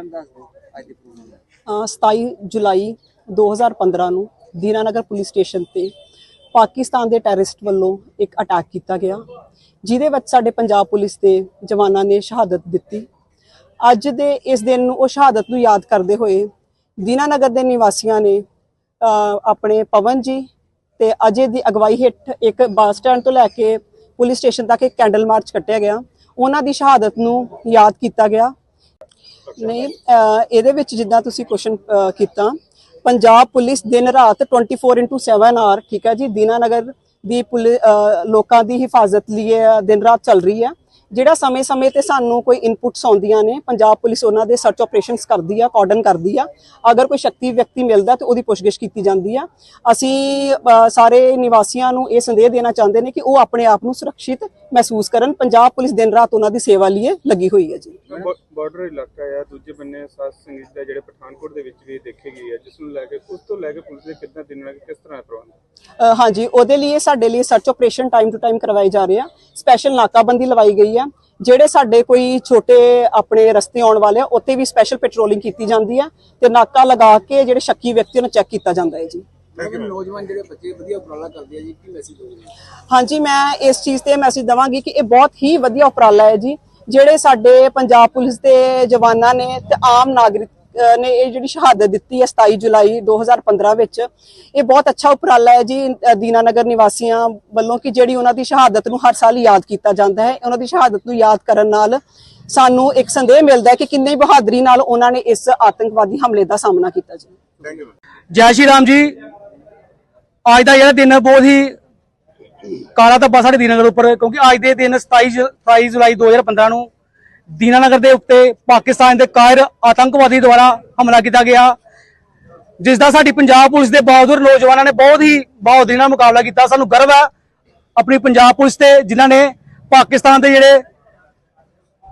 ਨਾਮ ਦੱਸ ਦਿਓ ਅੱਜ ਦੇ ਪ੍ਰੋਗਰਾਮ ਦਾ। ਅ, 27 ਜੁਲਾਈ 2015 ਨੂੰ ਦੀਨਾਨਗਰ ਪੁਲਿਸ ਸਟੇਸ਼ਨ ਤੇ ਪਾਕਿਸਤਾਨ ਦੇ ਟੈਰਰਿਸਟ ਵੱਲੋਂ ਇੱਕ ਅਟੈਕ ਕੀਤਾ ਗਿਆ ਜਿਹਦੇ ਵਿੱਚ ਸਾਡੇ ਪੰਜਾਬ ਪੁਲਿਸ ਦੇ ਜਵਾਨਾਂ ਨੇ ਸ਼ਹਾਦਤ ਦਿੱਤੀ। ਅੱਜ ਦੇ ਇਸ ਦਿਨ ਨੂੰ ਉਹ ਸ਼ਹਾਦਤ ਨੂੰ ਯਾਦ ਕਰਦੇ ਹੋਏ ਦੀਨਾਨਗਰ ਦੇ ਨਿਵਾਸੀਆਂ ਨੇ ਅ, ਆਪਣੇ ਪਵਨ ਜੀ ਤੇ ਅਜੇ ਦੀ ਅਗਵਾਈ ਹੇਠ ਇੱਕ ਬੱਸ ਸਟੈਂਡ ਤੋਂ ਲੈ ਕੇ ਪੁਲਿਸ ਸਟੇਸ਼ਨ ਤੱਕ ਇੱਕ ਕੈਂਡਲ ਮਾਰਚ ਕੱਟਿਆ ਗਿਆ। ਉਹਨਾਂ ਦੀ ਸ਼ਹਾਦਤ ਨੂੰ ਯਾਦ ਕੀਤਾ ਗਿਆ। ਨਹੀਂ ਇਹਦੇ ਵਿੱਚ ਜਿੱਦਾਂ ਤੁਸੀਂ ਕੁਐਸਚਨ ਕੀਤਾ ਪੰਜਾਬ ਪੁਲਿਸ ਦਿਨ ਰਾਤ 24/7 ਆਰ ਠੀਕ ਹੈ ਜੀ ਦੀਨਾਨਗਰ ਦੀ ਲੋਕਾਂ ਦੀ ਹਿਫਾਜ਼ਤ ਲਈ ਦਿਨ ਰਾਤ ਚੱਲ ਰਹੀ ਹੈ। ਜਿਹੜਾ ਸਮੇਂ-ਸਮੇਂ ਤੇ ਸਾਨੂੰ ਕੋਈ ਇਨਪੁਟਸ ਆਉਂਦੀਆਂ ਨੇ ਪੰਜਾਬ ਪੁਲਿਸ ਉਹਨਾਂ ਦੇ ਸਰਚ ਆਪਰੇਸ਼ਨਸ ਕਰਦੀ ਆ ਕਾਰਡਨ ਕਰਦੀ ਆ। ਅਗਰ ਕੋਈ ਸ਼ੱਕੀ ਵਿਅਕਤੀ ਮਿਲਦਾ ਤੇ ਉਹਦੀ ਪੁੱਛਗਿੱਛ ਕੀਤੀ ਜਾਂਦੀ ਆ। ਅਸੀਂ ਸਾਰੇ ਨਿਵਾਸੀਆਂ ਨੂੰ ਇਹ ਸੰਦੇਸ਼ ਦੇਣਾ ਚਾਹੁੰਦੇ ਨੇ ਕਿ ਉਹ ਆਪਣੇ ਆਪ ਨੂੰ ਸੁਰੱਖਿਅਤ ਮਹਿਸੂਸ ਕਰਨ ਪੰਜਾਬ ਪੁਲਿਸ ਦਿਨ ਰਾਤ ਉਹਨਾਂ ਦੀ ਸੇਵਾ ਲਈ ਲੱਗੀ ਹੋਈ ਹੈ ਜੀ। ਬਾਰਡਰ ਇਲਾਕਾ ਹੈ ਦੂਜੇ ਬੰਨੇ ਸਾਧ ਸੰਗੀਤ ਦਾ ਜਿਹੜੇ ਪਠਾਨਕੋਟ ਦੇ ਵਿੱਚ ਵੀ ਦੇਖੇ ਗਈ ਹੈ ਜਿਸ ਨੂੰ ਲੈ ਕੇ ਉਸ ਤੋਂ ਲੈ ਕੇ ਪੁਲਿਸ ਦੇ ਕਿੰਨਾ ਦਿਨ ਨਾਲ ਕਿਸ ਤਰ੍ਹਾਂ ਪ੍ਰਬੰਧ ਹਾਂਜੀ ਉਹਦੇ ਲਈ ਸਾਡੇ ਲਈ search operation time to time ਕਰਵਾਏ ਜਾ ਰਹੇ ਆ। ਸਪੈਸ਼ਲ ਨਾਕਾਬੰਦੀ ਲਵਾਈ ਗਈ ਆ। ਜਿਹੜੇ ਸਾਡੇ ਕੋਈ ਛੋਟੇ ਆਪਣੇ ਰਸਤੇ ਆਉਣ ਵਾਲੇ ਆ ਉੱਥੇ ਵੀ ਸਪੈਸ਼ਲ ਪੈਟਰੋਲਿੰਗ ਕੀਤੀ ਜਾਂਦੀ ਆ ਤੇ ਨਾਕਾ ਲਗਾ ਕੇ ਜਿਹੜੇ ਸ਼ੱਕੀ ਵਿਅਕਤੀ ਨੂੰ ਚੈੱਕ ਕੀਤਾ ਜਾਂਦਾ ਹੈ ਜੀ। ਲੇਕਿਨ ਨੌਜਵਾਨ ਜਿਹੜੇ ਬੱਚੇ ਵਧੀਆ ਉਪਰਾਲਾ ਕਰਦੇ ਆ ਜੀ ਕੀ ਮੈਸੇਜ ਦੋਗੇ ਹਾਂਜੀ ਮੈਂ ਇਸ ਚੀਜ਼ ਤੇ ਮੈਸੇਜ ਦਵਾਂਗੀ ਕਿ ਇਹ ਬਹੁਤ ਹੀ ਵਧੀਆ ਉਪਰਾਲਾ ਹੈ ਜੀ ਜਿਹੜੇ ਸਾਡੇ ਪੰਜਾਬ ਪੁਲਿਸ ਦੇ ਜਵਾਨਾਂ ਨੇ ਤੇ ਆਮ ਨਾਗਰਿਕ ਨੇ ਇਹ ਜਿਹੜੀ ਸ਼ਹਾਦਤ ਦਿੱਤੀ ਹੈ 27 ਜੁਲਾਈ 2015 ਵਿੱਚ ਇਹ ਬਹੁਤ ਅੱਛਾ ਉਪਰਾਲਾ ਹੈ ਜੀ ਦੀਨਾਨਗਰ ਨਿਵਾਸੀਆਂ ਵੱਲੋਂ ਕਿ ਜਿਹੜੀ ਉਹਨਾਂ ਦੀ ਸ਼ਹਾਦਤ ਨੂੰ ਹਰ ਸਾਲ ਯਾਦ ਕੀਤਾ ਜਾਂਦਾ ਹੈ। ਉਹਨਾਂ ਦੀ ਸ਼ਹਾਦਤ ਨੂੰ ਯਾਦ ਕਰਨ ਨਾਲ ਸਾਨੂੰ ਇੱਕ ਸੰਦੇਸ਼ ਮਿਲਦਾ ਹੈ ਕਿ ਕਿੰਨੀ ਬਹਾਦਰੀ ਨਾਲ ਉਹਨਾਂ ਨੇ ਇਸ ਆਤੰਕਵਾਦੀ ਹਮਲੇ ਦਾ ਸਾਹਮਣਾ ਕੀਤਾ ਜੀ। ਜੈ ਸ਼੍ਰੀ ਰਾਮ ਜੀ। ਅੱਜ ਦਾ ਜਿਹੜਾ ਦਿਨ ਬਹੁਤ ਹੀ ਕਾਲਾ ਧੱਬਾ ਸਾਡੇ ਦੀਨਾਨਗਰ ਉੱਪਰ, ਕਿਉਂਕਿ ਅੱਜ ਦੇ ਦਿਨ 27 ਜੁ- 27 ਜੁਲਾਈ 2015 ਨੂੰ ਦੀਨਾਨਗਰ ਦੇ ਉੱਤੇ ਪਾਕਿਸਤਾਨ ਦੇ ਕਾਇਰ ਆਤੰਕਵਾਦੀ ਦੁਆਰਾ ਹਮਲਾ ਕੀਤਾ ਗਿਆ, ਜਿਸ ਦਾ ਸਾਡੀ ਪੰਜਾਬ ਪੁਲਿਸ ਦੇ ਬਹਾਦਰ ਨੌਜਵਾਨਾਂ ਨੇ ਬਹੁਤ ਹੀ ਬਹਾਦਰੀ ਨਾਲ ਮੁਕਾਬਲਾ ਕੀਤਾ। ਸਾਨੂੰ ਗਰਵ ਹੈ ਆਪਣੀ ਪੰਜਾਬ ਪੁਲਿਸ ਤੇ, ਜਿਨ੍ਹਾਂ ਨੇ ਪਾਕਿਸਤਾਨ ਦੇ ਜਿਹੜੇ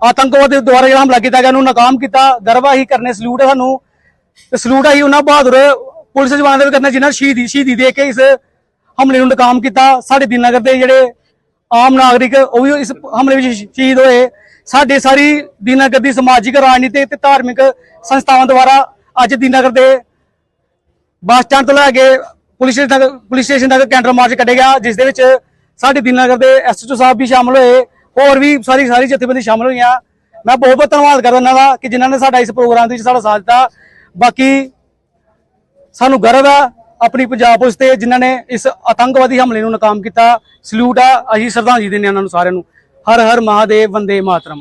ਆਤੰਕਵਾਦ ਦੇ ਦੁਆਰਾ ਜਿਹੜਾ ਹਮਲਾ ਕੀਤਾ ਗਿਆ, ਉਹਨੂੰ ਨਾਕਾਮ ਕੀਤਾ। ਗਰਵਾ ਹੀ ਕਰਨੇ, ਸਲੂਟ ਹੈ ਸਾਨੂੰ। ਤੇ ਸਲੂਟ ਹੈ ਉਹਨਾਂ ਬਹਾਦਰ ਪੁਲਿਸ ਜਵਾਨ ਦੇ ਵੀ ਕਰਨਾ ਜਿਨ੍ਹਾਂ ਸ਼ਹੀਦੀ ਸ਼ਹੀਦੀ ਦੇ ਕੇ ਇਸ ਹਮਲੇ ਨੂੰ ਨਾਕਾਮ ਕੀਤਾ। ਸਾਡੇ ਦੀਨਨਗਰ ਦੇ ਜਿਹੜੇ ਆਮ ਨਾਗਰਿਕ, ਉਹ ਵੀ ਇਸ ਹਮਲੇ ਵਿੱਚ ਸ਼ਹੀਦ ਹੋਏ। ਸਾਡੇ ਸਾਰੀ ਦੀਨਨਗਰ ਦੀ ਸਮਾਜਿਕ, ਰਾਜਨੀਤਿਕ ਤੇ ਧਾਰਮਿਕ ਸੰਸਥਾਵਾਂ ਦੁਆਰਾ ਅੱਜ ਦੀਨਨਗਰ ਦੇ ਬੱਸ ਸਟੈਂਡ ਤੋਂ ਲੈ ਕੇ ਪੁਲਿਸ ਤੱਕ ਪੁਲਿਸ ਸਟੇਸ਼ਨ ਤੱਕ ਕੈਂਡਲ ਮਾਰਚ ਕੱਢਿਆ ਗਿਆ, ਜਿਸ ਦੇ ਵਿੱਚ ਸਾਡੇ ਦੀਨਨਗਰ ਦੇ ਐਸਐਚਓ ਸਾਹਿਬ ਵੀ ਸ਼ਾਮਲ ਹੋਏ। ਹੋਰ ਵੀ ਸਾਰੀ ਸਾਰੀ ਜਥੇਬੰਦੀ ਸ਼ਾਮਲ ਹੋਈਆਂ। ਮੈਂ ਬਹੁਤ ਬਹੁਤ ਧੰਨਵਾਦ ਕਰਦਾ ਉਹਨਾਂ ਦਾ ਕਿ ਜਿਨ੍ਹਾਂ ਨੇ ਸਾਡਾ ਇਸ ਪ੍ਰੋਗਰਾਮ ਦੇ ਵਿੱਚ ਸਾਡਾ ਸਾਥ ਦਿੱਤਾ। ਬਾਕੀ ਸਾਨੂੰ ਗਰਵ ਹੈ ਆਪਣੀ ਪੰਜਾਬ ਪੁਲਿਸ ਤੇ ਜਿਨ੍ਹਾਂ ਨੇ ਇਸ ਆਤੰਕਵਾਦੀ ਹਮਲੇ ਨੂੰ ਨਾਕਾਮ ਕੀਤਾ। ਸਲੂਟ ਆ ਅਸੀਂ ਸ਼ਰਧਾਂਜਲੀ ਦਿੰਦੇ ਹਾਂ ਉਹਨਾਂ ਨੂੰ ਸਾਰਿਆਂ ਨੂੰ। ਹਰ ਹਰ ਮਹਾਦੇਵ, ਵੰਦੇ ਮਾਤਰਮ।